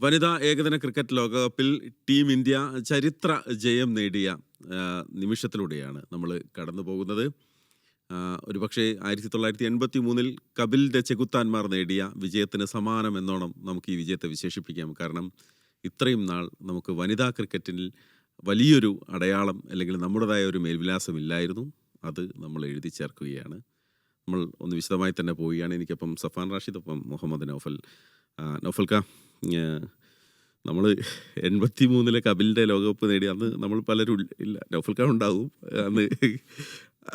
വനിതാ ഏകദിന ക്രിക്കറ്റ് ലോകകപ്പിൽ ടീം ഇന്ത്യ ചരിത്ര ജയം നേടിയ നിമിഷത്തിലൂടെയാണ് നമ്മൾ കടന്നു പോകുന്നത്. ഒരുപക്ഷെ ആയിരത്തി തൊള്ളായിരത്തി എൺപത്തി മൂന്നിൽ കപിലിന്റെ ചെകുത്താന്മാർ നേടിയ വിജയത്തിന് സമാനം എന്നോണം നമുക്ക് ഈ വിജയത്തെ വിശേഷിപ്പിക്കാം. കാരണം ഇത്രയും നാൾ നമുക്ക് വനിതാ ക്രിക്കറ്റിൽ വലിയൊരു അടയാളം അല്ലെങ്കിൽ നമ്മുടേതായ ഒരു മേൽവിലാസം ഇല്ലായിരുന്നു അത് നമ്മൾ എഴുതി ചേർക്കുകയാണ്. നമ്മൾ ഒന്ന് വിശദമായി തന്നെ പോവുകയാണ്. എനിക്കപ്പം സഫാൻ റാഷിദ് ഒപ്പം മുഹമ്മദ് നൗഫൽ. ആ, നൗഫൽ ക നമ്മൾ എൺപത്തി മൂന്നിലെ കപിലിന്റെ ലോകകപ്പ് നേടി അന്ന് നമ്മൾ പലരും ഇല്ല- നൗഫൽ ഖാൻ ഉണ്ടാവും. അന്ന്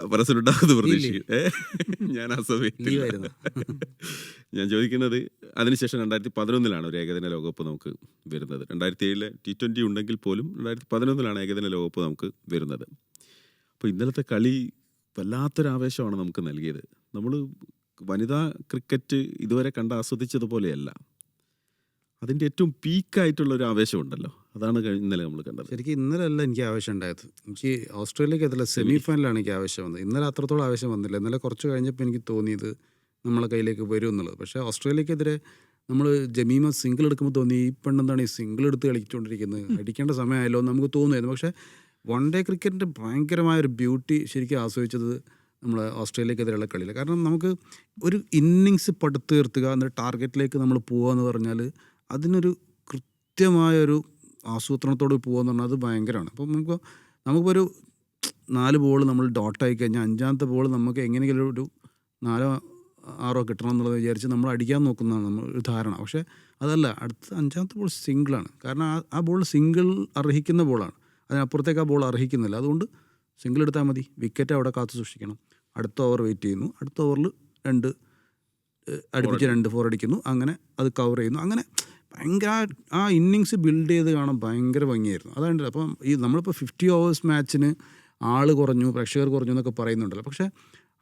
പരസ്യമുണ്ടാകുന്നു പ്രതീക്ഷിക്കും ഞാൻ ആ സമയത്ത്. ഞാൻ ചോദിക്കുന്നത് അതിനുശേഷം രണ്ടായിരത്തി പതിനൊന്നിലാണ് ഒരു ഏകദിന ലോകകപ്പ് നമുക്ക് വരുന്നത്. രണ്ടായിരത്തി ഏഴിലെ ടി ട്വന്റി ഉണ്ടെങ്കിൽ പോലും രണ്ടായിരത്തി പതിനൊന്നിലാണ് ഏകദിന ലോകകപ്പ് നമുക്ക് വരുന്നത്. അപ്പോൾ ഇന്നലത്തെ കളി വല്ലാത്തൊരു ആവേശമാണ് നമുക്ക് നൽകിയത്. നമ്മൾ വനിതാ ക്രിക്കറ്റ് ഇതുവരെ കണ്ട് ആസ്വദിച്ചതുപോലെയല്ല. അതിന്റെ ഏറ്റവും പീക്കായിട്ടുള്ള ഒരു ആവേശമുണ്ടല്ലോ അതാണ് ഇന്നലെ നമ്മൾ കണ്ടത്. ശരിക്കും ഇന്നലെ അല്ല എനിക്ക് ആവശ്യം ഉണ്ടായത്. എനിക്ക് ഓസ്ട്രേലിയക്ക് അതിലെ സെമി ഫൈനലാണ് എനിക്ക് ആവശ്യം വന്നത്. ഇന്നലെ അത്രത്തോളം ആവശ്യം വന്നില്ല. ഇന്നലെ കുറച്ച് കഴിഞ്ഞപ്പോൾ എനിക്ക് തോന്നിയത് നമ്മളെ കയ്യിലേക്ക് വരും എന്നുള്ളത്. പക്ഷേ ഓസ്ട്രേലിയക്കെതിരെ നമ്മൾ ജമീമ സിംഗിൾ എടുക്കുമ്പോൾ തോന്നി ഈ പെണ്ണെന്താണ് ഈ സിംഗിൾ എടുത്ത് കളിച്ചുകൊണ്ടിരിക്കുന്നത്? അടിക്കേണ്ട സമയമായല്ലോ എന്ന് നമുക്ക് തോന്നുമായിരുന്നു. പക്ഷേ വൺ ഡേ ക്രിക്കറ്റിന്റെ ഭയങ്കരമായ ഒരു ബ്യൂട്ടി ശരിക്കും ആസ്വദിച്ചത് നമ്മൾ ഓസ്ട്രേലിയക്കെതിരെയുള്ള കളിയിൽ. കാരണം നമുക്ക് ഒരു ഇന്നിങ്സ് പടുത്തുയർത്തുക എന്നിട്ട് ടാർഗറ്റിലേക്ക് നമ്മൾ പോകുക എന്ന് പറഞ്ഞാൽ അതിനൊരു കൃത്യമായൊരു ആസൂത്രണത്തോട് പോകുമെന്ന് പറഞ്ഞാൽ അത് ഭയങ്കരമാണ് അപ്പം നമുക്ക് നമുക്കൊരു നാല് ബോൾ നമ്മൾ ഡോട്ടായി കഴിഞ്ഞാൽ അഞ്ചാമത്തെ ബോൾ നമുക്ക് എങ്ങനെയെങ്കിലും ഒരു നാലോ ആറോ കിട്ടണം എന്നുള്ളത് വിചാരിച്ച് നമ്മൾ അടിക്കാൻ നോക്കുന്നതാണ് നമ്മൾ ഒരു ധാരണ. പക്ഷേ അതല്ല അടുത്ത അഞ്ചാമത്തെ ബോൾ സിംഗിളാണ്. കാരണം ആ ആ ബോൾ സിംഗിൾ അർഹിക്കുന്ന ബോളാണ്. അതിനപ്പുറത്തേക്ക് ആ ബോൾ അർഹിക്കുന്നില്ല. അതുകൊണ്ട് സിംഗിൾ എടുത്താൽ മതി. വിക്കറ്റ് അവിടെ കാത്തു സൂക്ഷിക്കണം. അടുത്ത ഓവർ വെയിറ്റ് ചെയ്യുന്നു. അടുത്ത ഓവറിൽ രണ്ട് അടുപ്പിച്ച് രണ്ട് ഫോർ അടിക്കുന്നു. അങ്ങനെ അത് കവർ ചെയ്യുന്നു. അങ്ങനെ ഭയങ്കര ആ- ഇന്നിങ്സ് ബിൽഡ് ചെയ്ത് കാണാൻ ഭയങ്കര ഭംഗിയായിരുന്നു. അതാണ് അപ്പം ഈ നമ്മളിപ്പോൾ ഫിഫ്റ്റി ഓവേഴ്സ് മാച്ചിന് ആൾ കുറഞ്ഞു പ്രേക്ഷകർ കുറഞ്ഞു എന്നൊക്കെ പറയുന്നുണ്ടല്ലോ. പക്ഷേ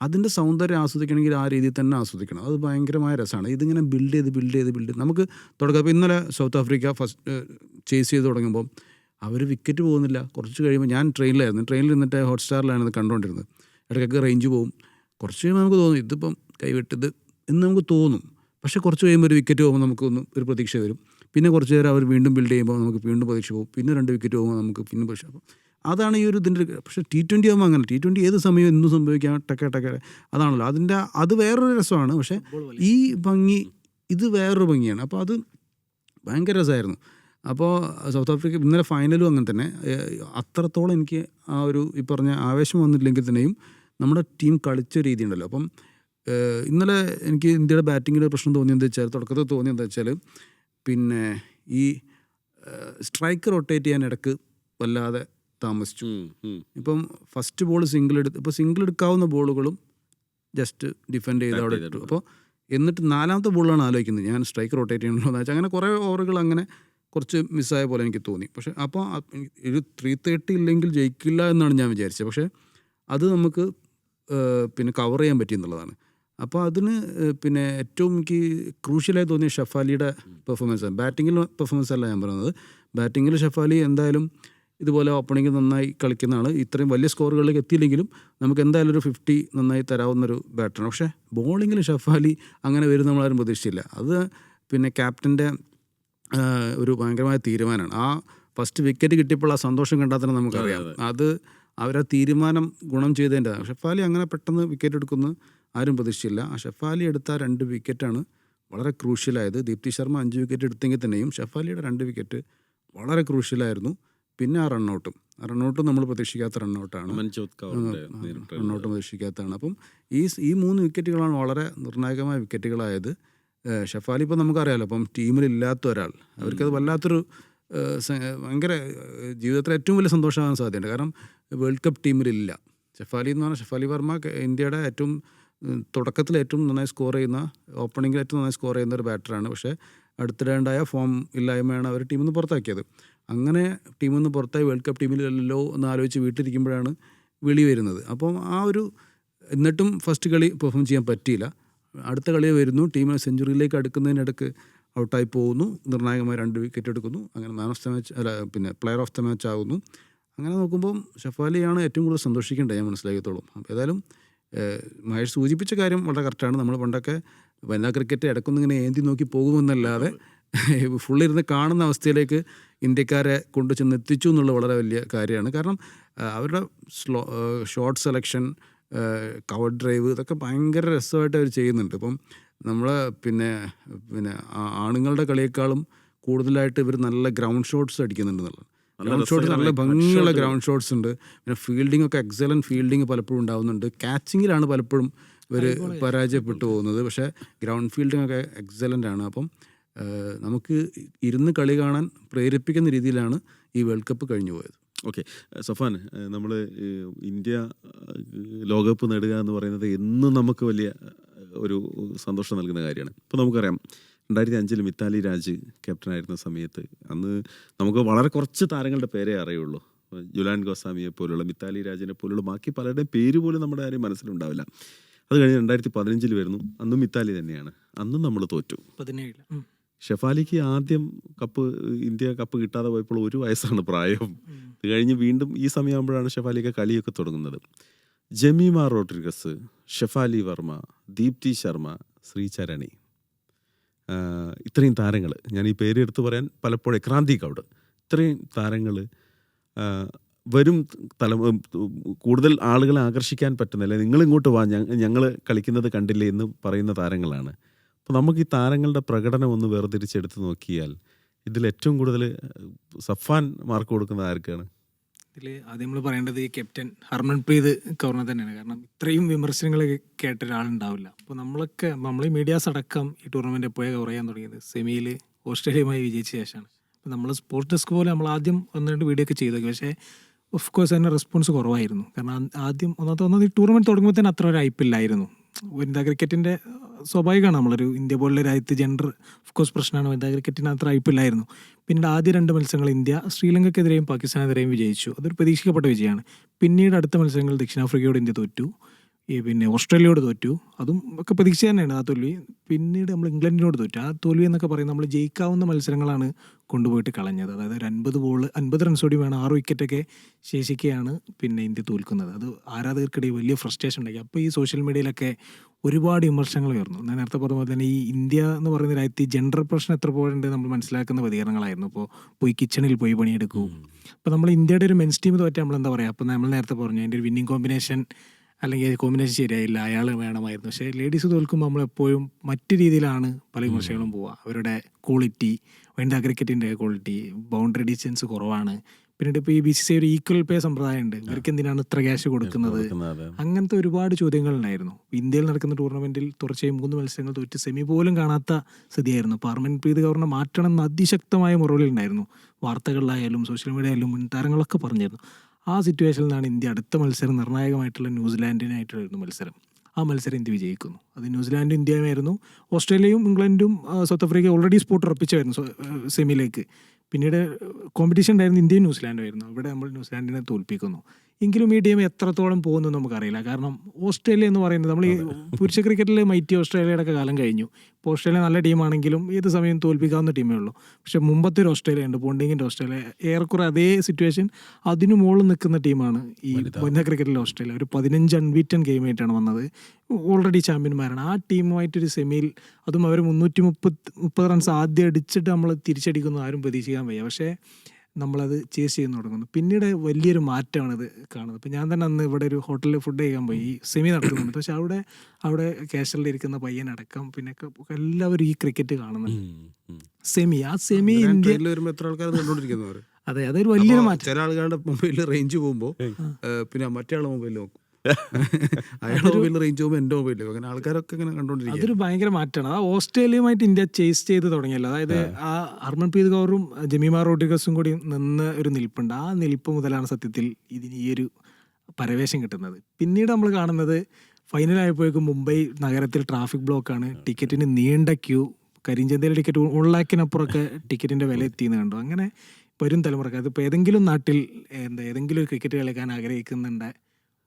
അതിന്റെ സൗന്ദര്യം ആസ്വദിക്കണമെങ്കിൽ ആ രീതിയിൽ തന്നെ ആസ്വദിക്കണം. അത് ഭയങ്കരമായ രസമാണ്. ഇതിങ്ങനെ ബിൽഡ് ചെയ്ത് ബിൽഡ് ചെയ്ത് ബിൽഡ് ചെയ്ത്. നമുക്ക് തുടക്കം അപ്പോൾ ഇന്നലെ സൗത്ത് ആഫ്രിക്ക ഫസ്റ്റ് ചേസ് ചെയ്ത് തുടങ്ങുമ്പോൾ അവർ വിക്കറ്റ് പോകുന്നില്ല. കുറച്ച് കഴിയുമ്പോൾ ഞാൻ ട്രെയിനിലായിരുന്നു ട്രെയിനിൽ നിന്നിട്ട് ഹോട്ട്സ്റ്റാറിലാണ് ഇത് കണ്ടുകൊണ്ടിരുന്നത് ഇടയ്ക്കൊക്കെ റേഞ്ച് പോകും. കുറച്ച് കഴിയുമ്പോൾ നമുക്ക് തോന്നും ഇതിപ്പം കൈവിട്ടത് എന്ന് നമുക്ക് തോന്നും. പക്ഷേ കുറച്ച് കഴിയുമ്പോൾ ഒരു വിക്കറ്റ് പോകുമ്പോൾ നമുക്കൊന്ന് ഒരു പ്രതീക്ഷ വരും. പിന്നെ കുറച്ച് നേരം അവർ വീണ്ടും ബിൽഡ് ചെയ്യുമ്പോൾ നമുക്ക് വീണ്ടും പ്രതീക്ഷ പോകും. പിന്നെ രണ്ട് വിക്കറ്റ് പോകുമ്പോൾ നമുക്ക് പിന്നെ പ്രതീക്ഷ പോകും. അതാണ് ഈ ഒരു ഇതിന്റെ പക്ഷേ ടി ട്വന്റി ആകുമ്പോൾ അങ്ങനെ. ടി ട്വന്റി ഏത് സമയവും എന്നും സംഭവിക്കാം. ടക്ക ടക്ക അതാണല്ലോ. അതിന്റെ അത് വേറൊരു രസമാണ്. പക്ഷേ ഈ ഭംഗി ഇത് വേറൊരു ഭംഗിയാണ്. അപ്പോൾ അത് ഭയങ്കര രസമായിരുന്നു. അപ്പോൾ സൗത്ത് ആഫ്രിക്ക ഇന്നലെ ഫൈനലും അങ്ങനെ തന്നെ. അത്രത്തോളം എനിക്ക് ആ ഒരു ഈ പറഞ്ഞ ആവേശം വന്നില്ലെങ്കിൽ തന്നെയും നമ്മുടെ ടീം കളിച്ച രീതി ഉണ്ടല്ലോ അപ്പം ഇന്നലെ എനിക്ക് ഇന്ത്യയുടെ ബാറ്റിങ്ങിൽ പ്രശ്നം തോന്നിയെന്ന് വെച്ചാൽ തുടക്കത്തിൽ തോന്നിയെന്ന് വെച്ചാൽ പിന്നെ ഈ സ്ട്രൈക്ക് റൊട്ടേറ്റ് ചെയ്യാൻ ഇടയ്ക്ക് വല്ലാതെ താമസിച്ചു. ഇപ്പം ഫസ്റ്റ് ബോൾ സിംഗിൾ എടുത്ത് ഇപ്പോൾ സിംഗിൾ എടുക്കാവുന്ന ബോളുകളും ജസ്റ്റ് ഡിഫെൻഡ് ചെയ്ത് അവിടെ ഇട്ടു. അപ്പോൾ എന്നിട്ട് നാലാമത്തെ ബോളാണ് ആലോചിക്കുന്നത്. ഞാൻ സ്ട്രൈക്ക് റൊട്ടേറ്റ് ചെയ്യണമല്ലോ എന്ന് വെച്ചാൽ അങ്ങനെ കുറേ ഓവറുകൾ അങ്ങനെ കുറച്ച് മിസ്സായ പോലെ എനിക്ക് തോന്നി. പക്ഷേ അപ്പോൾ ഒരു ത്രീ തേർട്ടി ഇല്ലെങ്കിൽ ജയിക്കില്ല എന്നാണ് ഞാൻ വിചാരിച്ചത്. പക്ഷേ അത് നമുക്ക് പിന്നെ കവർ ചെയ്യാൻ പറ്റി എന്നുള്ളതാണ്. അപ്പോൾ അതിന് പിന്നെ ഏറ്റവും എനിക്ക് ക്രൂഷ്യലായി തോന്നിയ ഷഫാലിയുടെ പെർഫോമൻസ് ആണ്. ബാറ്റിങ്ങിൽ പെർഫോമൻസ് അല്ല ഞാൻ പറയുന്നത് ബാറ്റിങ്ങിൽ ഷഫാലി എന്തായാലും ഇതുപോലെ ഓപ്പണിംഗ് നന്നായി കളിക്കുന്നതാണ് ഇത്രയും വലിയ സ്കോറുകളിലേക്ക് എത്തിയില്ലെങ്കിലും നമുക്ക് എന്തായാലും ഒരു ഫിഫ്റ്റി നന്നായി തരാവുന്നൊരു ബാറ്ററാണ് പക്ഷേ ബോളിങ്ങിൽ ഷഫാലി അങ്ങനെ വരും നമ്മളാരും പ്രതീക്ഷിച്ചില്ല. അത് പിന്നെ ക്യാപ്റ്റന്റെ ഒരു ഭയങ്കരമായ തീരുമാനമാണ്. ആ ഫസ്റ്റ് വിക്കറ്റ് കിട്ടിയപ്പോൾ ആ സന്തോഷം കണ്ടാൽ തന്നെ നമുക്കറിയാം. അത് അവരാ തീരുമാനം ഗുണം ചെയ്തതിന്റെ ഷഫാലി അങ്ങനെ പെട്ടെന്ന് വിക്കറ്റ് എടുക്കുന്നു. ആരും പ്രതീക്ഷിച്ചില്ല. ആ ഷെഫാലി എടുത്ത രണ്ട് വിക്കറ്റാണ് വളരെ ക്രൂഷ്യലായത് ദീപ്തി ശർമ്മ അഞ്ച് വിക്കറ്റ് എടുത്തെങ്കിൽ തന്നെയും ഷെഫാലിയുടെ രണ്ട് വിക്കറ്റ് വളരെ ക്രൂഷ്യലായിരുന്നു പിന്നെ ആ റണ്ണൗട്ടും ആ റണ്ണൗട്ടും നമ്മൾ പ്രതീക്ഷിക്കാത്ത റണ്ണൗട്ടാണ് റണ്ണൗട്ട് പ്രതീക്ഷിക്കാത്തതാണ്. അപ്പം ഈ ഈ മൂന്ന് വിക്കറ്റുകളാണ് വളരെ നിർണായകമായ വിക്കറ്റുകളായത് ഷെഫാലി ഷഫാലി നമുക്കറിയാമല്ലോ നമുക്കറിയാലോ അപ്പം ടീമിലില്ലാത്ത ഒരാൾ. അവർക്കത് വല്ലാത്തൊരു ഭയങ്കര ജീവിതത്തിലെ ഏറ്റവും വലിയ സന്തോഷമാകാൻ സാധ്യതയുണ്ട്. കാരണം വേൾഡ് കപ്പ് ടീമിലില്ല ഷഫാലി എന്ന് പറഞ്ഞാൽ ഷഫാലി വർമ്മ ഇന്ത്യയുടെ ഏറ്റവും തുടക്കത്തിൽ ഏറ്റവും നന്നായി സ്കോർ ചെയ്യുന്ന ഓപ്പണിങ്ങിൽ ഏറ്റവും നന്നായി സ്കോർ ചെയ്യുന്ന ഒരു ബാറ്ററാണ് പക്ഷേ അടുത്തിടെ ഉണ്ടായ ഫോം ഇല്ലായ്മയാണ് അവർ ടീമിൽ നിന്ന് പുറത്താക്കിയത്. അങ്ങനെ ടീമിൽ നിന്ന് പുറത്തായി വേൾഡ് കപ്പ് ടീമിലല്ലോ എന്ന് ആലോചിച്ച് വീട്ടിലിരിക്കുമ്പോഴാണ് വിളി വരുന്നത്. അപ്പം ആ ഒരു എന്നിട്ടും ഫസ്റ്റ് കളി പെർഫോം ചെയ്യാൻ പറ്റിയില്ല. അടുത്ത കളി വരുന്നു. ടീം സെഞ്ചുറിയിലേക്ക് അടുക്കുന്നതിനിടക്ക് ഔട്ടായി പോകുന്നു. നിർണായകമായി രണ്ട് വിക്കറ്റ് എടുക്കുന്നു. അങ്ങനെ മാൻ ഓഫ് ദ മാച്ച് അല്ല പിന്നെ പ്ലെയർ ഓഫ് ദ മാച്ച് ആകുന്നു അങ്ങനെ നോക്കുമ്പം ഷഫാലിയാണ് ഏറ്റവും കൂടുതൽ സന്തോഷിക്കേണ്ടത് ഞാൻ മനസ്സിലാക്കിയത്തോളം അപ്പോൾ ഏതായാലും മഹേഷ് സൂചിപ്പിച്ച കാര്യം വളരെ കറക്റ്റാണ് നമ്മൾ പണ്ടൊക്കെ വനിതാ ക്രിക്കറ്റ് ഇടക്കൊന്നിങ്ങനെ ഏന്തി നോക്കി പോകുമെന്നല്ലാതെ ഫുള്ളിരുന്ന് കാണുന്ന അവസ്ഥയിലേക്ക് ഇന്ത്യക്കാരെ കൊണ്ടു ചെന്ന് എത്തിച്ചു എന്നുള്ള വളരെ വലിയ കാര്യമാണ്. കാരണം അവരുടെ slow short selection cover drive ഇതൊക്കെ ഭയങ്കര രസമായിട്ട് അവർ ചെയ്യുന്നുണ്ട്. ഇപ്പം നമ്മൾ പിന്നെ പിന്നെ ആണുങ്ങളുടെ കളിയേക്കാളും കൂടുതലായിട്ട് ഇവർ നല്ല ഗ്രൗണ്ട് ഷോട്ട്സ് അടിക്കുന്നുണ്ട് എന്നുള്ളത്. നല്ല ഗ്രൗണ്ട് ഷോട്ട് നല്ല ഭംഗിയുള്ള ഗ്രൗണ്ട് ഷോട്ട്സ് ഉണ്ട്. പിന്നെ ഫീൽഡിംഗ് ഒക്കെ എക്സലന്റ് ഫീൽഡിംഗ് പലപ്പോഴും ഉണ്ടാവുന്നുണ്ട്. കാച്ചിങ്ങിലാണ് പലപ്പോഴും ഇവർ പരാജയപ്പെട്ടു പോകുന്നത്. പക്ഷേ ഗ്രൗണ്ട് ഫീൽഡിംഗ് ഒക്കെ എക്സലന്റ് ആണ്. അപ്പം നമുക്ക് ഇരുന്ന് കളി കാണാൻ പ്രേരിപ്പിക്കുന്ന രീതിയിലാണ് ഈ വേൾഡ് കപ്പ് കഴിഞ്ഞു പോയത്. ഓക്കെ സഫാൻ നമ്മൾ ഇന്ത്യ ലോകകപ്പ് നേടുക എന്ന് പറയുന്നത് എന്നും നമുക്ക് വലിയ ഒരു സന്തോഷം നൽകുന്ന കാര്യമാണ്. ഇപ്പോൾ നമുക്കറിയാം രണ്ടായിരത്തി അഞ്ചിൽ മിത്താലി രാജ് ക്യാപ്റ്റൻ ആയിരുന്ന സമയത്ത് അന്ന് നമുക്ക് വളരെ കുറച്ച് താരങ്ങളുടെ പേരേ അറിയുള്ളൂ. ജുലാൻ ഗോസ്വാമിയെ പോലുള്ള മിത്താലി രാജിനെ പോലുള്ള ബാക്കി പലരുടെയും പേര് പോലും നമ്മുടെ ആരും മനസ്സിലുണ്ടാവില്ല. അത് കഴിഞ്ഞ് രണ്ടായിരത്തി പതിനഞ്ചിൽ വരുന്നു. അന്നും മിത്താലി തന്നെയാണ്. അന്നും നമ്മൾ തോറ്റു. പതിനേഴ്. ഷെഫാലിക്ക് ആദ്യം കപ്പ് ഇന്ത്യ കപ്പ് കിട്ടാതെ പോയപ്പോൾ ഒരു വയസ്സാണ് പ്രായം. ഇത് കഴിഞ്ഞ് വീണ്ടും ഈ സമയമാകുമ്പോഴാണ് ഷെഫാലിക്ക് കളിയൊക്കെ തുടങ്ങുന്നത്. ജമീമ റോഡ്രിഗസ് ഷെഫാലി വർമ്മ ദീപ്തി ശർമ്മ ശ്രീചരണി ഇത്രയും താരങ്ങൾ ഞാൻ ഈ പേര് എടുത്ത് പറയാൻ പലപ്പോഴും ക്രാന്തി കൗഡ് ഇത്രയും താരങ്ങൾ വരും തല കൂടുതൽ ആളുകളെ ആകർഷിക്കാൻ പറ്റുന്നില്ല നിങ്ങൾ ഇങ്ങോട്ട് വാ ഞങ്ങൾ കളിക്കുന്നത് കണ്ടില്ലേ എന്ന് പറയുന്ന താരങ്ങളാണ്. അപ്പോൾ നമുക്ക് ഈ താരങ്ങളുടെ പ്രകടനം ഒന്ന് വേർതിരിച്ചെടുത്ത് നോക്കിയാൽ ഇതിൽ ഏറ്റവും കൂടുതൽ സഫാൻ മാർക്ക് കൊടുക്കുന്നത് ആർക്കാണ്? ഇതിൽ ആദ്യം നമ്മൾ പറയേണ്ടത് ഈ ക്യാപ്റ്റൻ ഹർമൻ ഹർമൻപ്രീത് കൗറിനെ തന്നെയാണ്. കാരണം ഇത്രയും വിമർശനങ്ങൾ കേട്ട ഒരാളുണ്ടാവില്ല. അപ്പോൾ നമ്മളൊക്കെ നമ്മൾ മീഡിയാസ് അടക്കം ഈ ടൂർണമെന്റ് എപ്പോഴേ കവർ ചെയ്യാൻ തുടങ്ങിയത്. സെമിയിൽ ഓസ്ട്രേലിയയുമായി വിജയിച്ച ശേഷമാണ്. അപ്പോൾ നമ്മൾ സ്പോർട്സ് ഡെസ്ക് പോലെ നമ്മൾ ആദ്യം ഒന്ന് രണ്ട് വീഡിയോ ഒക്കെ ചെയ്തു പക്ഷേ ഓഫ് കോഴ്സ് തന്നെ റെസ്പോൺസ് കുറവായിരുന്നു. കാരണം ആദ്യം ഒന്നാമത്തെ ഒന്നാമത് ഈ ടൂർണമെന്റ് തുടങ്ങുമ്പോൾ തന്നെ അത്ര ഒരു ഐപ്പില്ലായിരുന്നു വനിതാ ക്രിക്കറ്റിന്റെ സ്വാഭാവികമാണ്. നമ്മളൊരു ഇന്ത്യ പോലുള്ള രാജ്യത്ത് ജെൻഡർ ഓഫ് കോഴ്സ് പ്രശ്നമാണ്. വനിതാ ക്രിക്കറ്റിന് അത്ര ഐപ്പില്ലായിരുന്നു പിന്നീട് ആദ്യ രണ്ട് മത്സരങ്ങൾ ഇന്ത്യ ശ്രീലങ്കക്കെതിരെയും പാകിസ്ഥാനെതിരെയും വിജയിച്ചു. അതൊരു പ്രതീക്ഷിക്കപ്പെട്ട വിജയമാണ്. പിന്നീട് അടുത്ത മത്സരങ്ങൾ ദക്ഷിണാഫ്രിക്കയോട് ഇന്ത്യ തോറ്റു. ഈ പിന്നെ ഓസ്ട്രേലിയയോട് തോറ്റു. അതും ഒക്കെ പ്രതീക്ഷ തന്നെയാണ് ആ തോൽവി. പിന്നീട് നമ്മൾ ഇംഗ്ലണ്ടിനോട് തോറ്റു. ആ തോൽവി എന്നൊക്കെ പറയുന്നത് നമ്മൾ ജയിക്കാവുന്ന മത്സരങ്ങളാണ് കൊണ്ടുപോയിട്ട് കളഞ്ഞത്. അതായത് ഒരു അൻപത് ബോൾ അൻപത് റൺസോടി വേണം ആറ് വിക്കറ്റൊക്കെ ശേഷിക്കുകയാണ് പിന്നെ ഇന്ത്യ തോൽക്കുന്നത്. അത് ആരാധകർക്കിടയിൽ വലിയ ഫ്രസ്ട്രേഷൻ ഉണ്ടാക്കി അപ്പോൾ ഈ സോഷ്യൽ മീഡിയയിലൊക്കെ ഒരുപാട് വിമർശനങ്ങൾ ഉയർന്നു. ഞാൻ നേരത്തെ പറഞ്ഞ പോലെ തന്നെ ഈ ഇന്ത്യ എന്ന് പറയുന്ന രാജ്യത്ത് ജെൻഡർ പ്രശ്നം എത്ര പോലുണ്ട് നമ്മൾ മനസ്സിലാക്കുന്ന പ്രതികരണങ്ങളായിരുന്നു. ഇപ്പോൾ പോയി കിച്ചണിൽ പോയി പണിയെടുക്കും. അപ്പോൾ നമ്മൾ ഇന്ത്യയുടെ ഒരു മെൻസ് ടീം തോറ്റാൽ നമ്മൾ എന്താ പറയുക? അപ്പോൾ നമ്മൾ നേരത്തെ പറഞ്ഞു അതിന്റെ ഒരു വിന്നിങ് കോമ്പിനേഷൻ അല്ലെങ്കിൽ കോമ്പിനേഷൻ ശരിയായില്ല അയാൾ വേണമായിരുന്നു. പക്ഷേ ലേഡീസ് തോൽക്കുമ്പോൾ നമ്മളെപ്പോഴും മറ്റു രീതിയിലാണ് പല വിമർശനങ്ങളും പോവുക. അവരുടെ ക്വാളിറ്റി വനിതാ ക്രിക്കറ്റിന്റെ ക്വാളിറ്റി ബൗണ്ടറി ഡിസ്റ്റൻസ് കുറവാണ്. പിന്നീട് ഇപ്പോൾ ഈ ബി സി സി ഒരു ഈക്വൽ പേ സമ്പ്രദായം ഉണ്ട്. ഇവർക്ക് എന്തിനാണ് ഇത്ര ക്യാഷ് കൊടുക്കുന്നത്? അങ്ങനത്തെ ഒരുപാട് ചോദ്യങ്ങൾ ഉണ്ടായിരുന്നു. ഇന്ത്യയിൽ നടക്കുന്ന ടൂർണമെന്റിൽ തുടർച്ചയായി മൂന്ന് മത്സരങ്ങൾ തോറ്റ് സെമി പോലും കാണാത്ത സ്ഥിതിയായിരുന്നു. അപ്പോൾ ഹർമൻപ്രീത് കൗറിനെ മാറ്റണം എന്ന് അതിശക്തമായ മുറവിലുണ്ടായിരുന്നു. വാർത്തകളിലായാലും സോഷ്യൽ മീഡിയ ആയാലും മുൻ താരങ്ങളൊക്കെ പറഞ്ഞിരുന്നു. ആ സിറ്റുവേഷനിൽ നിന്നാണ് ഇന്ത്യ അടുത്ത മത്സരം നിർണായകമായിട്ടുള്ള ന്യൂസിലാൻഡിനായിട്ടുള്ള മത്സരം. ആ മത്സരം ഇന്ത്യ വിജയിക്കുന്നു. അത് ന്യൂസിലാൻഡും ഇന്ത്യയുമായിരുന്നു. ഓസ്ട്രേലിയയും ഇംഗ്ലണ്ടും സൗത്ത് ആഫ്രിക്ക ഓൾറെഡി സ്പോട്ട് ഉറപ്പിച്ചായിരുന്നു സെമിയിലേക്ക് പിന്നീട് കോമ്പറ്റീഷൻ ഉണ്ടായിരുന്നു ഇന്ത്യയും ന്യൂസിലാൻഡും ആയിരുന്നു അവിടെ നമ്മൾ ന്യൂസിലാൻഡിനെ തോൽപ്പിക്കുന്നു. എങ്കിലും ഈ ടീം എത്രത്തോളം പോകുന്നു നമുക്കറിയില്ല. കാരണം ഓസ്ട്രേലിയ എന്ന് പറയുന്നത് നമ്മൾ ഈ പുരുഷ ക്രിക്കറ്റിൽ മൈറ്റി ഓസ്ട്രേലിയയുടെ ഒക്കെ കാലം കഴിഞ്ഞു. ഇപ്പോൾ ഓസ്ട്രേലിയ നല്ല ടീമാണെങ്കിലും ഏത് സമയം തോൽപ്പിക്കാവുന്ന ടീമേ ഉള്ളൂ. പക്ഷേ മുമ്പത്തെ ഒരു ഓസ്ട്രേലിയ ഉണ്ട് പോണ്ടിങ്ങിന്റെ ഓസ്ട്രേലിയ. ഏറെക്കുറെ അതേ സിറ്റുവേഷൻ അതിനു മുകളിൽ നിൽക്കുന്ന ടീമാണ് ഈ വനിതാ. ക്രിക്കറ്റിലെ ഓസ്ട്രേലിയ. ഒരു പതിനഞ്ച് അൺബീറ്റൻ ഗെയിമായിട്ടാണ് വന്നത്. ഓൾറെഡി ചാമ്പ്യന്മാരാണ്. ആ ടീമുമായിട്ടൊരു സെമിയിൽ അതും അവർ മുന്നൂറ്റി മുപ്പത് മുപ്പത് റൺസ് ആദ്യം അടിച്ചിട്ട് നമ്മൾ തിരിച്ചടിക്കുന്നു ആരും പ്രതീക്ഷിക്കാൻ വയ്യ. പക്ഷേ നമ്മളത് ചേസ് ചെയ്യുന്നു തുടങ്ങുന്നു. പിന്നീട് വലിയൊരു മാറ്റമാണ് ഇത് കാണുന്നത്. ഇപ്പം ഞാൻ തന്നെ അന്ന് ഇവിടെ ഒരു ഹോട്ടലിൽ ഫുഡ് കഴിക്കാൻ പോയി. ഈ സെമി നടക്കുന്നുണ്ട്. പക്ഷെ അവിടെ അവിടെ കാഷറിൽ ഇരിക്കുന്ന പയ്യൻ പയ്യനടക്കം പിന്നെ എല്ലാവരും ഈ ക്രിക്കറ്റ് കാണുന്നുണ്ട് സെമി ആ സെമി ഇന്ത്യ ട്രെയിനിൽ വരുമ്പോൾ എത്ര ആൾക്കാർ കണ്ടുകൊണ്ടിരിക്കുന്നവർ അതെ അതൊരു വലിയൊരു മാറ്റം. ചില ആളുകളുടെ മൊബൈലിൽ റേഞ്ച് പോകുമ്പോൾ പിന്നെ മറ്റേ ആളുടെ മൊബൈലിൽ നോക്കും. അയാളുടെ മൊബൈലിൽ റേഞ്ച് പോകുമ്പോൾ എന്റെ മൊബൈലിൽ അങ്ങനെ ആൾക്കാരൊക്കെ ഇങ്ങനെ കണ്ടുകൊണ്ടിരിക്കുക അതൊരു ഭയങ്കര മാറ്റമാണ്. ആ ഓസ്ട്രേലിയയുമായിട്ട് ഇന്ത്യ ചേസ് ചെയ്ത് തുടങ്ങിയല്ലോ. അതായത് ആ. ഹർമൻപ്രീത് കൗറും ജമീമ റോഡ്രിഗസും കൂടി നിന്ന് ഒരു നിൽപ്പുണ്ട്. ആ നിൽപ്പ് മുതലാണ് സത്യത്തിൽ ഇതിന് ഈ ഒരു പരവേശം കിട്ടുന്നത്. പിന്നീട് നമ്മൾ കാണുന്നത് ഫൈനലായപ്പോഴേക്കും മുംബൈ നഗരത്തിൽ ട്രാഫിക് ബ്ലോക്കാണ് ടിക്കറ്റിന് നീണ്ട ക്യൂ കരിഞ്ചന്തയിലെ ടിക്കറ്റ് ഉള്ളാക്കിനപ്പുറമൊക്കെ ടിക്കറ്റിന്റെ ടിക്കറ്റിന്റെ വില എത്തിയെന്ന് കണ്ടു. അങ്ങനെ വരും തലമുറയ്ക്ക്. അതിപ്പോൾ ഏതെങ്കിലും നാട്ടിൽ എന്താ ഏതെങ്കിലും ഒരു ക്രിക്കറ്റ് കളിക്കാൻ ആഗ്രഹിക്കുന്നുണ്ട്.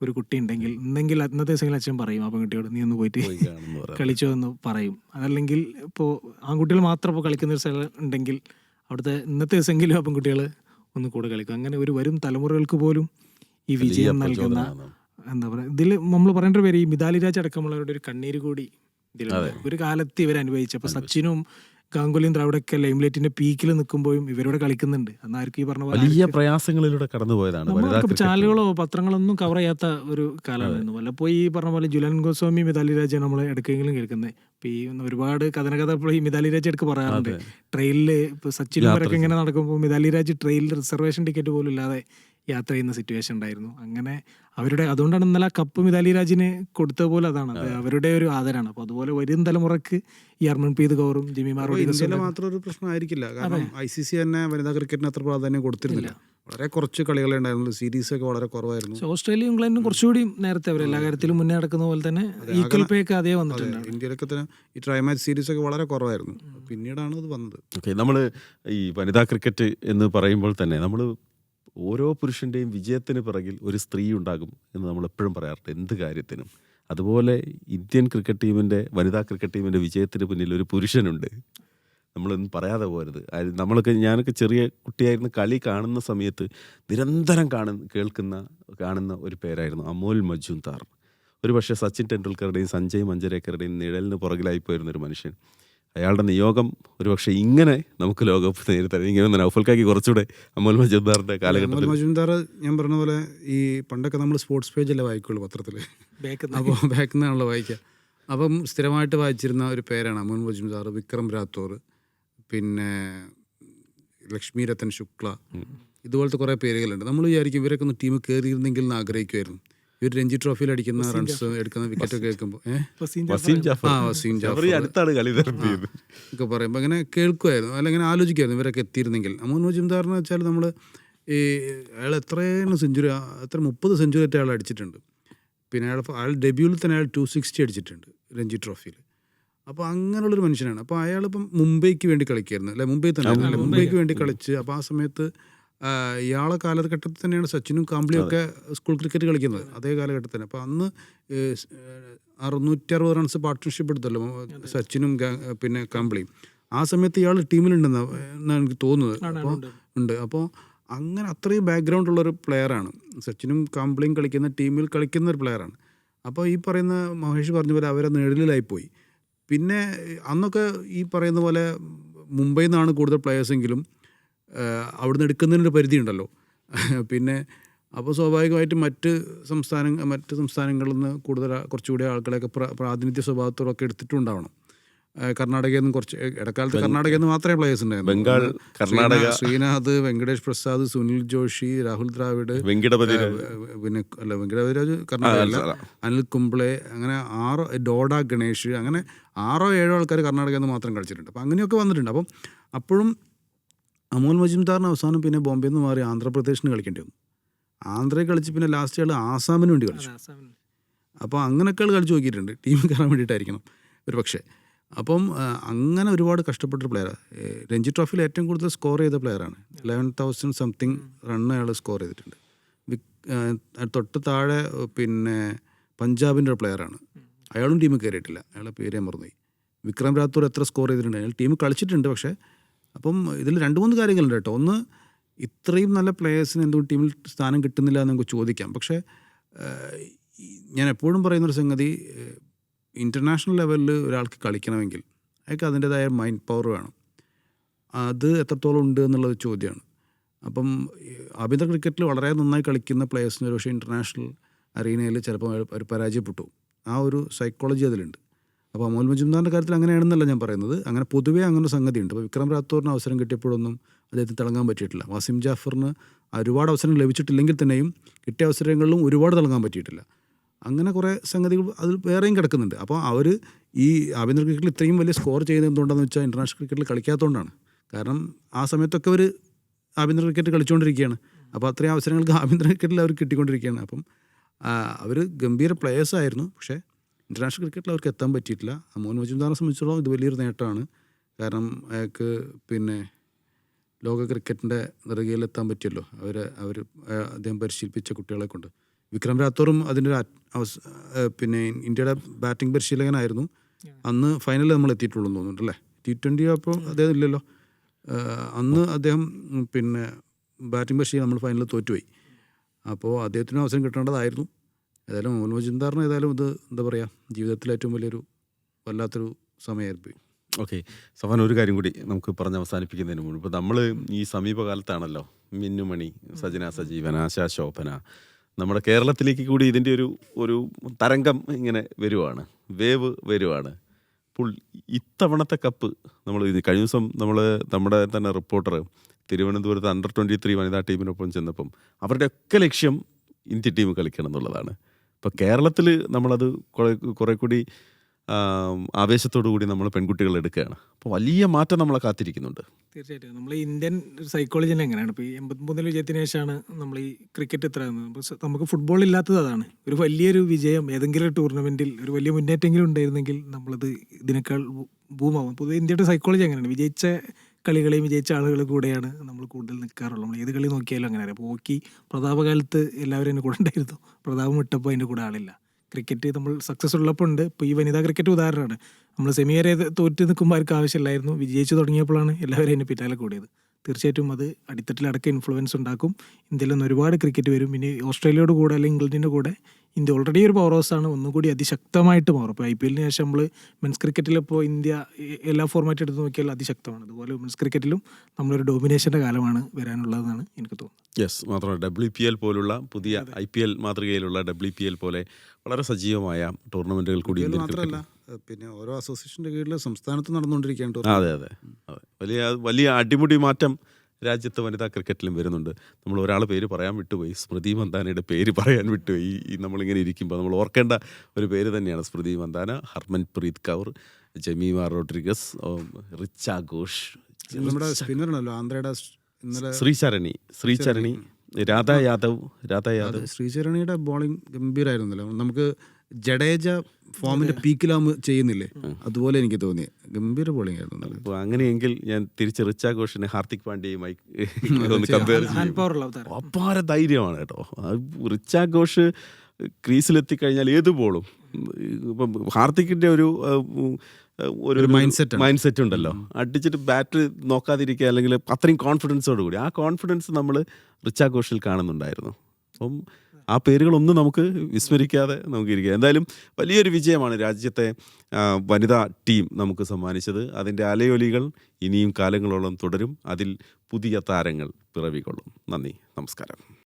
ഒരു കുട്ടി ഉണ്ടെങ്കിൽ എന്തെങ്കിൽ അന്നത്തെ ദിവസങ്ങളിൽ അച്ഛൻ പറയും ആ പെൺകുട്ടിയോട് നീ ഒന്ന് പോയിട്ട് കളിച്ചോ എന്ന് പറയും. അതല്ലെങ്കിൽ ഇപ്പോൾ ആൺകുട്ടികൾ മാത്രം ഇപ്പോൾ കളിക്കുന്ന ഒരു സ്ഥലം ഉണ്ടെങ്കിൽ അവിടുത്തെ ഇന്നത്തെ ദിവസമെങ്കിലും ആ പെൺകുട്ടികൾ ഒന്ന് കൂടെ കളിക്കും. അങ്ങനെ ഒരു വരും തലമുറകൾക്ക് പോലും ഈ വിജയം നൽകുന്ന എന്താ പറയുക ഇതിൽ നമ്മൾ പറയേണ്ട പേര് ഈ മിതാലി രാജ് അടക്കമുള്ളവരുടെ ഒരു കണ്ണീര് കൂടി ഇതിലുണ്ട്. ഒരു കാലത്ത് ഇവർ അനുഭവിച്ചു. അപ്പോൾ സച്ചിനും ഗാംഗുലിയും ദ്രാവിഡൊക്കെ ലൈംലൈറ്റിന്റെ പീക്കിൽ നിൽക്കുമ്പോഴും ഇവരോട് കളിക്കുന്നുണ്ട്. എന്നായിരിക്കും ഈ പറഞ്ഞ പോലെ വലിയ പ്രയാസങ്ങളിലൂടെ കടന്നുപോയതാണ് പോയതാണ് ചാനലുകളോ പത്രങ്ങളോ ഒന്നും കവർ ചെയ്യാത്ത ഒരു കാലമായിരുന്നു. വല്ലപ്പോയി ഈ പറഞ്ഞ പോലെ ജുലൻ ഗോസ്വാമി മിതാലി രാജ നമ്മൾ എടുക്കെങ്കിലും കേൾക്കുന്നത്. ഇപ്പൊ ഈ ഒരുപാട് കഥന കഥ ഇപ്പോൾ ഈ മിതാലി രാജ എടുക്ക് പറയാറുണ്ട്. ട്രെയിനിൽ ഇപ്പൊ സച്ചിൻ വരൊക്കെ ഇങ്ങനെ നടക്കുമ്പോൾ മിതാലി രാജ് ട്രെയിനിൽ റിസർവേഷൻ ടിക്കറ്റ് പോലും ഇല്ലാതെ യാത്ര ചെയ്യുന്ന സിറ്റുവേഷൻ ഉണ്ടായിരുന്നു. അങ്ങനെ അവരുടെ അതുകൊണ്ടാണ് ഇന്നലെ ആ കപ്പ് മിതാലി രാജിന് കൊടുത്ത പോലെ അതാണ്. അത് അവരുടെ ഒരു ആദരാണ്. അപ്പൊ അതുപോലെ വരും തലമുറയ്ക്ക് ഈ ഹർമൻപ്രീത് കൗറും ജിമി അപ്പോൾ ഇന്ത്യയിലെ മാത്രം ഒരു പ്രശ്നമായിരിക്കില്ല. കാരണം ഐ സി സി തന്നെ വനിതാ ക്രിക്കറ്റിന് അത്ര പ്രാധാന്യം കൊടുത്തിരുന്നില്ല. വളരെ കുറച്ച് കളികളെ ഉണ്ടായിരുന്നുള്ളൂ. സീരീസ് ഒക്കെ വളരെ കുറവായിരുന്നു. ഓസ്ട്രേലിയ ഇംഗ്ലണ്ടിനും ഇംഗ്ലണ്ടും കുറച്ചുകൂടി നേരത്തെ അവർ എല്ലാ കാര്യത്തിലും മുന്നേ നടക്കുന്ന പോലെ തന്നെ ഈക്വൽ പേ ഒക്കെ അതേ വന്നിട്ടുണ്ട്. ഇന്ത്യയിലൊക്കെ തന്നെ ഈ ട്രൈ മാച്ച് സീരീസ് ഒക്കെ വളരെ കുറവായിരുന്നു. പിന്നീടാണ് അത് വന്നത്. ഓക്കെ നമ്മൾ ഈ വനിതാ ക്രിക്കറ്റ് എന്ന് പറയുമ്പോൾ തന്നെ നമ്മൾ ഓരോ പുരുഷന്റെയും വിജയത്തിന് പിറകിൽ ഒരു സ്ത്രീ ഉണ്ടാകും എന്ന് നമ്മൾ എപ്പോഴും പറയാറുണ്ട്. എന്ത് കാര്യത്തിനും. അതുപോലെ ഇന്ത്യൻ ക്രിക്കറ്റ് ടീമിന്റെ വനിതാ ക്രിക്കറ്റ് ടീമിന്റെ വിജയത്തിന് പിന്നിൽ ഒരു പുരുഷനുണ്ട്. നമ്മളൊന്നും പറയാതെ പോരുത്. നമ്മളൊക്കെ ഞാനൊക്കെ ചെറിയ കുട്ടിയായിരുന്ന കളി കാണുന്ന സമയത്ത് നിരന്തരം കാണുന്ന കേൾക്കുന്ന കാണുന്ന ഒരു പേരായിരുന്നു അമോൽ മജുംദാർ. ഒരു പക്ഷേ സച്ചിൻ ടെണ്ടുൽക്കറുടെയും സഞ്ജയ് മഞ്ജരേക്കറുടെയും നിഴലിന് പുറകിലായി പോയിരുന്ന ഒരു മനുഷ്യൻ. അയാളുടെ നിയോഗം ഒരുപക്ഷെ ഇങ്ങനെ നമുക്ക് ലോകകപ്പ് നേരിട്ട് ഇങ്ങനെ ഒന്ന് നൗഫൽക്കാക്കി കുറച്ചുകൂടെ അമോൽ മജുംദാറിന്റെ അമൽ കാലഘട്ടത്തിൽ. മജുംദാർ ഞാൻ പറഞ്ഞ പോലെ ഈ പണ്ടൊക്കെ നമ്മൾ സ്പോർട്സ് പേജല്ലേ വായിക്കുള്ളൂ പത്രത്തിൽ അപ്പോൾ ബാക്കിൽ നിന്നാണല്ലോ വായിക്കുക അപ്പം സ്ഥിരമായിട്ട് വായിച്ചിരുന്ന ഒരു പേരാണ് അമൽ മജുംദാർ വിക്രം രാത്തോർ പിന്നെ ലക്ഷ്മി രത്തൻ ശുക്ല. ഇതുപോലത്തെ കുറേ പേരുകളുണ്ട്. നമ്മൾ വിചാരിക്കും ഇവരൊക്കെ ഒന്ന് ടീം കയറിയിരുന്നെങ്കിൽ എന്ന് ആഗ്രഹിക്കുമായിരുന്നു ഇവർ രഞ്ജി ട്രോഫിയിൽ അടിക്കുന്ന റൺസ് എടുക്കുന്ന വിക്കറ്റ് ഒക്കെ കേൾക്കുമ്പോൾ വസീം ജാഫർ. ആ വസീം ജാഫർ ഈ ജാഫർ. കളി നിർത്തിയത്. ഒക്കെ പറയുമ്പോൾ അങ്ങനെ കേൾക്കുമായിരുന്നു അല്ലെങ്കിൽ ആലോചിക്കുമായിരുന്നു ഇവരൊക്കെ എത്തിയിരുന്നെങ്കിൽ. അമോൻ മജുംദാറിന് വെച്ചാൽ നമ്മൾ ഈ അയാൾ എത്രയാണ് സെഞ്ചുറി എത്ര മുപ്പത് സെഞ്ചുറി ആയിട്ട് അയാൾ അടിച്ചിട്ടുണ്ട്. പിന്നെ അയാൾ അയാൾ ഡെബ്യൂവിൽ തന്നെ അയാൾ ടു സിക്സ്റ്റി അടിച്ചിട്ടുണ്ട് രഞ്ജി ട്രോഫിയിൽ. അപ്പോൾ അങ്ങനെയുള്ളൊരു മനുഷ്യനാണ്. അപ്പോൾ അയാളിപ്പം മുംബൈക്ക് വേണ്ടി കളിക്കായിരുന്നു. അല്ലെ മുംബൈ തന്നെ അല്ലേ? മുംബൈക്ക് വേണ്ടി കളിച്ച് അപ്പോൾ ആ സമയത്ത് ഇയാളെ കാലഘട്ടത്തിൽ തന്നെയാണ് സച്ചിനും കാംബ്ലിയും ഒക്കെ സ്കൂൾ ക്രിക്കറ്റ് കളിക്കുന്നത് അതേ കാലഘട്ടത്തിൽ തന്നെ. അപ്പോൾ അന്ന് അറുന്നൂറ്റി അറുപത് റൺസ് പാർട്ട്ണർഷിപ്പ് എടുത്തല്ലോ സച്ചിനും പിന്നെ കാംബ്ലിയും ആ സമയത്ത് ഇയാൾ ടീമിലുണ്ടെന്ന് എന്നാണ് എനിക്ക് തോന്നുന്നത്. അപ്പോൾ ഉണ്ട്. അപ്പോൾ അങ്ങനെ അത്രയും ബാക്ക്ഗ്രൗണ്ട് ഉള്ളൊരു പ്ലെയറാണ് സച്ചിനും കാംബ്ലിയും കളിക്കുന്ന ടീമിൽ കളിക്കുന്ന ഒരു പ്ലെയറാണ് അപ്പോൾ ഈ പറയുന്ന മഹേഷ് പറഞ്ഞ പോലെ അവരെ നിഴലിലായിപ്പോയി. പിന്നെ അന്നൊക്കെ ഈ പറയുന്ന പോലെ മുംബൈയിൽ നിന്നാണ് കൂടുതൽ പ്ലെയേഴ്സെങ്കിലും അവിടുന്ന് എടുക്കുന്നതിനൊരു പരിധി ഉണ്ടല്ലോ പിന്നെ അപ്പോൾ സ്വാഭാവികമായിട്ടും മറ്റ് സംസ്ഥാന മറ്റ് സംസ്ഥാനങ്ങളിൽ നിന്ന് കൂടുതൽ കുറച്ചുകൂടി ആൾക്കാരെയൊക്കെ പ്ര- പ്രാതിനിധ്യ സ്വഭാവത്തോടൊക്കെ എടുത്തിട്ടുണ്ടാവണം. കർണാടകയിൽ നിന്ന് കുറച്ച് ഇടക്കാലത്ത് കർണാടകയിൽ നിന്ന് മാത്രമേ പ്ലേയേഴ്സ് ഉണ്ടായിരുന്നു ബംഗാൾ, കർണാടക. ശ്രീനാ- ശ്രീനാഥ് വെങ്കടേഷ് പ്രസാദ് സുനിൽ ജോഷി രാഹുൽ ദ്രാവിഡ് പിന്നെ അല്ല വെങ്കടപതിരാജ് കർണാടകയല്ല. അനിൽ കുംബ്ലെ അങ്ങനെ ആറോ ഡോഡ ഗണേഷ് അങ്ങനെ ആറോ ഏഴോ ആൾക്കാർ കർണാടകയിൽ നിന്ന് മാത്രം കളിച്ചിട്ടുണ്ട്. അപ്പം അങ്ങനെയൊക്കെ വന്നിട്ടുണ്ട്. അപ്പം അപ്പോഴും അമോൽ മജുംദാറിന് അവസാനം പിന്നെ ബോംബെയിൽ നിന്ന് മാറി ആന്ധ്രാപ്രദേശിന് കളിക്കേണ്ടി വന്നു. ആന്ധ്രയിൽ കളിച്ച് പിന്നെ ലാസ്റ്റ് ആൾ ആസാമിന് വേണ്ടി കളിച്ചു. അപ്പോൾ അങ്ങനെയൊക്കെ ആൾ കളിച്ച് നോക്കിയിട്ടുണ്ട്. ടീം കയറാൻ വേണ്ടിയിട്ടായിരിക്കണം ഒരു പക്ഷേ. അപ്പം അങ്ങനെ ഒരുപാട് കഷ്ടപ്പെട്ടൊരു പ്ലെയറാണ് രഞ്ജി ട്രോഫിയിൽ ഏറ്റവും കൂടുതൽ സ്കോർ ചെയ്ത പ്ലെയറാണ് ലെവൻ തൗസൻഡ് സംതിങ് റൺ അയാൾ സ്കോർ ചെയ്തിട്ടുണ്ട്. വിക്- തൊട്ട് താഴെ പിന്നെ പഞ്ചാബിന്റെ ഒരു പ്ലെയറാണ് അയാളും ടീമിൽ കയറിയിട്ടില്ല അയാളുടെ പേര് ഞാൻ മറന്നുപോയി. വിക്രം രാത്തൂർ എത്ര സ്കോർ ചെയ്തിട്ടുണ്ട്? അയാൾ ടീം കളിച്ചിട്ടുണ്ട് പക്ഷേ അപ്പം ഇതിൽ രണ്ട് മൂന്ന് കാര്യങ്ങളുണ്ട് കേട്ടോ. ഒന്ന് ഇത്രയും നല്ല പ്ലേയേഴ്സിന് എന്തുകൊണ്ട് ടീമിൽ സ്ഥാനം കിട്ടുന്നില്ല എന്ന് നമുക്ക് ചോദിക്കാം. പക്ഷേ ഞാൻ എപ്പോഴും പറയുന്നൊരു സംഗതി ഇന്റർനാഷണൽ ലെവലിൽ ഒരാൾക്ക് കളിക്കണമെങ്കിൽ അയാൾക്ക് അതിന്റെതായ മൈൻഡ് പവർ വേണം. അത് എത്രത്തോളം ഉണ്ട് എന്നുള്ളത് ചോദ്യമാണ്. അപ്പം ആഭ്യന്തര ക്രിക്കറ്റിൽ വളരെ നന്നായി കളിക്കുന്ന പ്ലേയേഴ്സിന് പക്ഷേ ഇന്റർനാഷണൽ അറീനയിൽ ചിലപ്പോൾ അവർ പരാജയപ്പെട്ടു. ആ ഒരു സൈക്കോളജി അതിലുണ്ട്. അപ്പോൾ അമോൽ മജുംദാറിന്റെ കാര്യത്തിൽ അങ്ങനെയാണെന്നല്ല ഞാൻ പറയുന്നത്. അങ്ങനെ പൊതുവേ അങ്ങനെ സംഗതിയുണ്ട്. അപ്പോൾ വിക്രം റാത്തോറിന് അവസരം കിട്ടിയപ്പോഴൊന്നും അദ്ദേഹത്തിന് തിളങ്ങാൻ പറ്റിയിട്ടില്ല. വാസിം ജാഫറിന് ഒരുപാട് അവസരം ലഭിച്ചിട്ടില്ലെങ്കിൽ തന്നെയും കിട്ടിയ അവസരങ്ങളിലും ഒരുപാട് തിളങ്ങാൻ പറ്റിയിട്ടില്ല. അങ്ങനെ കുറേ സംഗതികൾ അതിൽ വേറെയും കിടക്കുന്നുണ്ട്. അപ്പോൾ അവർ ഈ ആഭ്യന്തര ക്രിക്കറ്റിൽ ഇത്രയും വലിയ സ്കോർ ചെയ്യുന്നത് എന്തുകൊണ്ടാണെന്ന് വെച്ചാൽ ഇന്റർനാഷണൽ ക്രിക്കറ്റിൽ കളിക്കാത്തതുകൊണ്ടാണ്. കാരണം ആ സമയത്തൊക്കെ അവർ ആഭ്യന്തര ക്രിക്കറ്റ് കളിച്ചുകൊണ്ടിരിക്കുകയാണ്. അപ്പോൾ അത്രയും അവസരങ്ങൾക്ക് ആഭ്യന്തര ക്രിക്കറ്റിൽ അവർ കിട്ടിക്കൊണ്ടിരിക്കുകയാണ്. അപ്പം അവർ ഗംഭീര പ്ലേയേഴ്സ് ആയിരുന്നു. പക്ഷേ ഇന്റർനാഷണൽ ക്രിക്കറ്റിൽ അവർക്ക് എത്താൻ പറ്റിയിട്ടില്ല. മോഹൻ മജുംദാറിനെ സംബന്ധിച്ചിടത്തോളം ഇത് വലിയൊരു നേട്ടമാണ്. കാരണം അയാൾക്ക് പിന്നെ ലോക ക്രിക്കറ്റിന്റെ നെറുകയിൽ എത്താൻ പറ്റിയല്ലോ. അവർ അവർ അദ്ദേഹം പരിശീലിപ്പിച്ച കുട്ടികളെ കൊണ്ട്. വിക്രം രാത്തോറും അതിന്റെ ഒരു പിന്നെ ഇന്ത്യയുടെ ബാറ്റിംഗ് പരിശീലകനായിരുന്നു. അന്ന് ഫൈനലിൽ നമ്മൾ എത്തിയിട്ടുള്ളൂ എന്ന് തോന്നുന്നുണ്ട് അല്ലേ? ടി ട്വന്റി അപ്പോൾ അദ്ദേഹം ഇല്ലല്ലോ. അന്ന് അദ്ദേഹം പിന്നെ ബാറ്റിംഗ് പരിശീലനം നമ്മൾ ഫൈനലിൽ തോറ്റുപോയി. അപ്പോൾ അദ്ദേഹത്തിന് അവസരം കിട്ടേണ്ടതായിരുന്നു. ഏതായാലും മോഹൻ മജുംദാറിന് ഏതായാലും ഇത് എന്താ പറയുക ജീവിതത്തിലെ ഏറ്റവും വലിയൊരു വല്ലാത്തൊരു സമയമായിരുന്നു ഓക്കെ. സഫാൻ ഒരു കാര്യം കൂടി നമുക്ക് പറഞ്ഞ് അവസാനിപ്പിക്കുന്നതിന് മുൻപ്. നമ്മൾ ഈ സമീപകാലത്താണല്ലോ മിന്നുമണി സജന സജീവന ആശാ ശോഭന നമ്മുടെ കേരളത്തിലേക്ക് കൂടി ഇതിന്റെ ഒരു ഒരു തരംഗം ഇങ്ങനെ വരുവാണ്. വേവ് വരുവാണ്. അപ്പോൾ ഇത്തവണത്തെ കപ്പ് നമ്മൾ ഇത് കഴിഞ്ഞ ദിവസം നമ്മൾ നമ്മുടെ തന്നെ റിപ്പോർട്ടർ തിരുവനന്തപുരത്ത് അണ്ടർ ട്വന്റി ത്രീ വനിതാ ടീമിനൊപ്പം ചെന്നപ്പം അവരുടെ ഒക്കെ ലക്ഷ്യം ഇന്ത്യ ടീം കളിക്കണം എന്നുള്ളതാണ്. ഇപ്പോൾ കേരളത്തിൽ നമ്മളത് കുറെ കൂടി ആവേശത്തോടു കൂടി നമ്മൾ പെൺകുട്ടികൾ എടുക്കുകയാണ്. അപ്പോൾ വലിയ മാറ്റം നമ്മളെ കാത്തിരിക്കുന്നുണ്ട്. തീർച്ചയായിട്ടും. നമ്മൾ ഇന്ത്യൻ സൈക്കോളജി എങ്ങനെയാണ് ഇപ്പോൾ ഈ എൺപത്തിമൂന്നിൽ വിജയത്തിന് ശേഷമാണ് നമ്മൾ ഈ ക്രിക്കറ്റ് ഇത്ര നമുക്ക് ഫുട്ബോൾ ഇല്ലാത്തത് അതാണ്. ഒരു വലിയൊരു വിജയം ഏതെങ്കിലും ഒരു ടൂർണമെന്റിൽ ഒരു വലിയ മുന്നേറ്റമെങ്കിലും ഉണ്ടായിരുന്നെങ്കിൽ നമ്മളത് ഇതിനേക്കാൾ ഭൂമാവും. പൊതുവെ ഇന്ത്യയുടെ സൈക്കോളജി എങ്ങനെയാണ് വിജയിച്ച കളികളെയും വിജയിച്ച ആളുകൾ കൂടെയാണ് നമ്മൾ കൂടുതൽ നിൽക്കാറുള്ളത്. നമ്മൾ ഏത് കളി നോക്കിയാലും അങ്ങനെ അപ്പോൾ ഹോക്കി പ്രതാപകാലത്ത് എല്ലാവരും എന്റെ കൂടെ ഉണ്ടായിരുന്നു. പ്രതാപം ഇട്ടപ്പോൾ അതിന്റെ കൂടെ ആളില്ല. ക്രിക്കറ്റ് നമ്മൾ സക്സസ് ഉള്ളപ്പോൾ ഉണ്ട്. ഇപ്പോൾ ഈ വനിതാ ക്രിക്കറ്റ് ഉദാഹരണമാണ്. നമ്മൾ സെമി വരെ തോറ്റ് നിൽക്കുമ്പോൾ ആർക്കും ആവശ്യമില്ലായിരുന്നു. വിജയിച്ചു തുടങ്ങിയപ്പോഴാണ് എല്ലാവരും എന്നെ പിന്നാലെ കൂടിയത്. തീർച്ചയായിട്ടും അത് അടിത്തട്ടിലടക്കം ഇൻഫ്ലുവൻസ് ഉണ്ടാക്കും. ഇന്ത്യയിൽ നിന്ന് ഒരുപാട് ക്രിക്കറ്റ് വരും. ഇനി ഓസ്ട്രേലിയയുടെ കൂടെ അല്ലെങ്കിൽ ഇംഗ്ലണ്ടിന്റെ കൂടെ ഇന്ത്യ ഓൾറെഡി ഒരു പവർ ഹൗസ് ആണ്. ഒന്നുകൂടി അതിശക്തമായിട്ട് മാറും ഇപ്പോൾ ഐ പി എല്ലിന് ശേഷം നമ്മൾ മെൻസ് ക്രിക്കറ്റിൽ ഇപ്പോൾ ഇന്ത്യ എല്ലാ ഫോർമാറ്റ് എടുത്ത് നോക്കിയാൽ അതിശക്തമാണ്. അതുപോലെ മെൻസ് ക്രിക്കറ്റിലും നമ്മളൊരു ഡോമിനേഷന്റെ കാലമാണ് വരാനുള്ളതെന്നാണ് എനിക്ക് തോന്നുന്നത്. യെസ് മാത്രമല്ല ഡബ്ല്യു പി എൽ പോലുള്ള പുതിയ ഐ പി എൽ മാതൃകയിലുള്ള ഡബ്ല്യു പി എൽ പോലെ വളരെ സജീവമായ ടൂർണമെന്റുകൾ കൂടി മാത്രമല്ല പിന്നെ ഓരോ അസോസിയേഷന്റെ കീഴിൽ സംസ്ഥാനത്ത് നടന്നുകൊണ്ടിരിക്കുകയാണ് അതെ. അതെ. വലിയ വലിയ അടിമുടി മാറ്റം രാജ്യത്ത് വനിതാ ക്രിക്കറ്റിലും വരുന്നുണ്ട്. നമ്മൾ ഒരാൾ പേര് പറയാൻ വിട്ടുപോയി. സ്മൃതി മന്ദാനയുടെ പേര് പറയാൻ വിട്ടുപോയി. ഈ- നമ്മളിങ്ങനെ ഇരിക്കുമ്പോൾ നമ്മൾ ഓർക്കേണ്ട ഒരു പേര് തന്നെയാണ് സ്മൃതി മന്ദാന ഹർമൻ പ്രീത് കൗർ ജമീമ റോഡ്രിഗസ് റിച്ച ഘോഷ്. നമ്മുടെ സ്പിന്നറാണല്ലോ ആന്ധ്രയുടെ ഇന്നലെ ശ്രീചരണി ശ്രീചരണി രാധാ യാദവ് രാധാ യാദവ്. ശ്രീചരണിയുടെ ബോളിംഗ് ഗംഭീരായിരുന്നല്ലോ. നമുക്ക് ജഡേജ ഫോമിന്റെ പീക്കിലാവുമ്പോൾ ചെയ്യുന്നില്ലേ? അതുപോലെ എനിക്ക് തോന്നി. ഗംഭീര ബോളിംഗ് ആയിരുന്നു. അപ്പോൾ അങ്ങനെയെങ്കിൽ ഞാൻ തിരിച്ച് റിച്ചാ ഘോഷിനെ ഹാർദിക് പാണ്ഡ്യയുമായി ഒന്ന് കമ്പയർ ചെയ്യും. അപാര ധൈര്യമാണ് കേട്ടോ. റിച്ചാ ഘോഷ് ക്രീസിലെത്തിക്കഴിഞ്ഞാൽ ഏത് ബോളും ഇപ്പം ഹാർദിക്കിന്റെ ഒരു ഒരു മൈൻഡ് സെറ്റ് മൈൻഡ് സെറ്റ് ഉണ്ടല്ലോ. അടിച്ചിട്ട് ബാറ്റ് നോക്കാതിരിക്കുക അല്ലെങ്കിൽ അത്രയും കോൺഫിഡൻസോട് കൂടി ആ കോൺഫിഡൻസ് നമ്മൾ റിച്ചാ ഘോഷിൽ കാണുന്നുണ്ടായിരുന്നു. അപ്പം ആ പേരുകളൊന്നും നമുക്ക് വിസ്മരിക്കാതെ നമുക്ക് ഇരിക്കുക എന്തായാലും വലിയൊരു വിജയമാണ് രാജ്യത്തെ വനിതാ ടീം നമുക്ക് സമ്മാനിച്ചത്. അതിന്റെ അലയൊലികൾ ഇനിയും കാലങ്ങളോളം തുടരും. അതിൽ പുതിയ താരങ്ങൾ പിറവികൊള്ളും. നന്ദി. നമസ്കാരം.